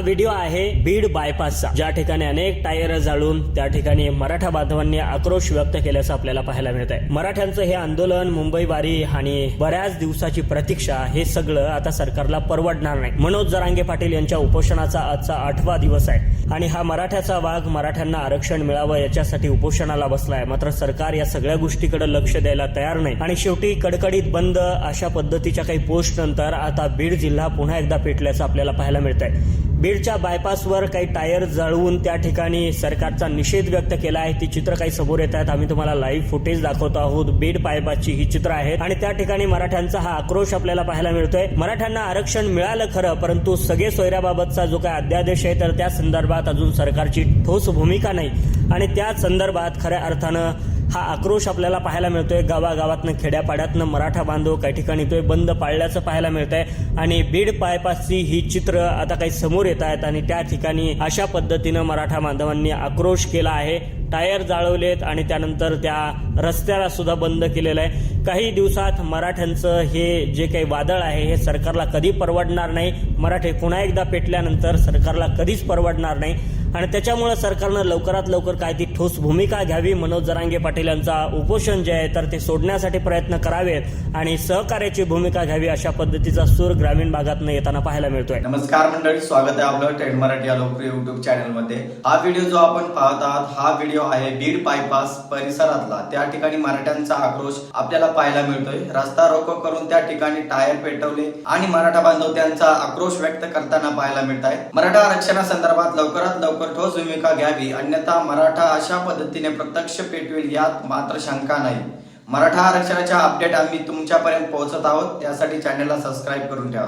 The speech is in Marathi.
हा व्हिडिओ आहे बीड बायपासचा ज्या ठिकाणी अनेक टायर जाळून त्या ठिकाणी मराठा बांधवांनी आक्रोश व्यक्त केल्याचं आपल्याला पाहायला मिळत आहे मराठ्यांचं हे आंदोलन मुंबई वारी आणि बऱ्याच दिवसाची प्रतीक्षा हे सगळं आता सरकारला परवडणार नाही. मनोज जरांगे पाटील यांच्या उपोषणाचा आजचा आठवा दिवस आहे. आणि हा मराठ्याचा वाघ मराठ्यांना आरक्षण मिळावं याच्यासाठी उपोषणाला बसलाय. मात्र सरकार या सगळ्या गोष्टीकडे लक्ष द्यायला तयार नाही. आणि शेवटी कडकडीत बंद अशा पद्धतीच्या काही पोस्ट नंतर आता बीड जिल्हा पुन्हा एकदा पेटल्याचं आपल्याला पाहायला मिळत आहे बीडच्या बायपासवर काही टायर जळवून त्या ठिकाणी सरकारचा निषेध व्यक्त केला आहे. ती चित्र काही समोर येत आहेत. आम्ही तुम्हाला लाईव्ह फुटेज दाखवतो आहोत. बीड बायपासची ही चित्र आहेत. आणि त्या ठिकाणी मराठ्यांचा हा आक्रोश आपल्याला पाहायला मिळतोय. मराठ्यांना आरक्षण मिळालं खरं परंतु सगळे सोयऱ्याबाबतचा जो काही अध्यादेश आहे तर त्या संदर्भात अजून सरकारची ठोस भूमिका नाही. आणि त्या संदर्भात खऱ्या अर्थानं हा आक्रोश आपल्याला पाहायला मिळतोय. गावागावातनं खेड्यापाड्यातनं मराठा बांधव काही ठिकाणी तो बंद पाळल्याचं पाहायला मिळतंय. आणि बीड पायपासची ही चित्र आता काही समोर येत आहेत आणि त्या ठिकाणी अशा पद्धतीनं मराठा बांधवांनी आक्रोश केला आहे. टायर जाळवलेत आणि त्यानंतर त्या रस्त्याला सुद्धा बंद केलेलं आहे. काही दिवसात मराठ्यांचं हे जे काही वादळ आहे हे सरकारला कधी परवडणार नाही? मराठे पुन्हा एकदा पेटल्यानंतर सरकारला कधीच परवडणार नाही. आणि त्याच्यामुळे सरकारनं लवकरात लवकर काय ती ठोस भूमिका घ्यावी मनोज जरांगे पाटील यांचा उपोषण जे आहे तर ते सोडण्यासाठी प्रयत्न करावेत आणि सहकार्याची भूमिका घ्यावी अशा पद्धतीचा सूर ग्रामीण भागात येताना पाहायला मिळतोय. नमस्कार मंडळी स्वागत आहे आपलं ट्रेंड मराठी या लोकप्रिय युट्यूब चॅनलमध्ये हा व्हिडिओ जो आपण पाहत आहात हा व्हिडिओ आहे बीड बायपास परिसरातला. त्या ठिकाणी मराठ्यांचा आक्रोश आपल्याला पाहायला मिळतोय. रस्ता रोको करून त्या ठिकाणी टायर पेटवले आणि मराठा बांधव त्यांचा आक्रोश व्यक्त करताना पाहायला मिळत आहे मराठा आरक्षणासंदर्भात लवकरात लवकर ठोस भूमिका घ्यावी अन्यथा मराठा अशा पद्धतीने प्रत्यक्ष पेटवेल यात मात्र शंका नाही. मराठा आरक्षणाच्या अपडेट आम्ही तुमच्यापर्यंत पोहोचत आहोत. त्यासाठी चॅनलला सबस्क्राईब करून ठेवा.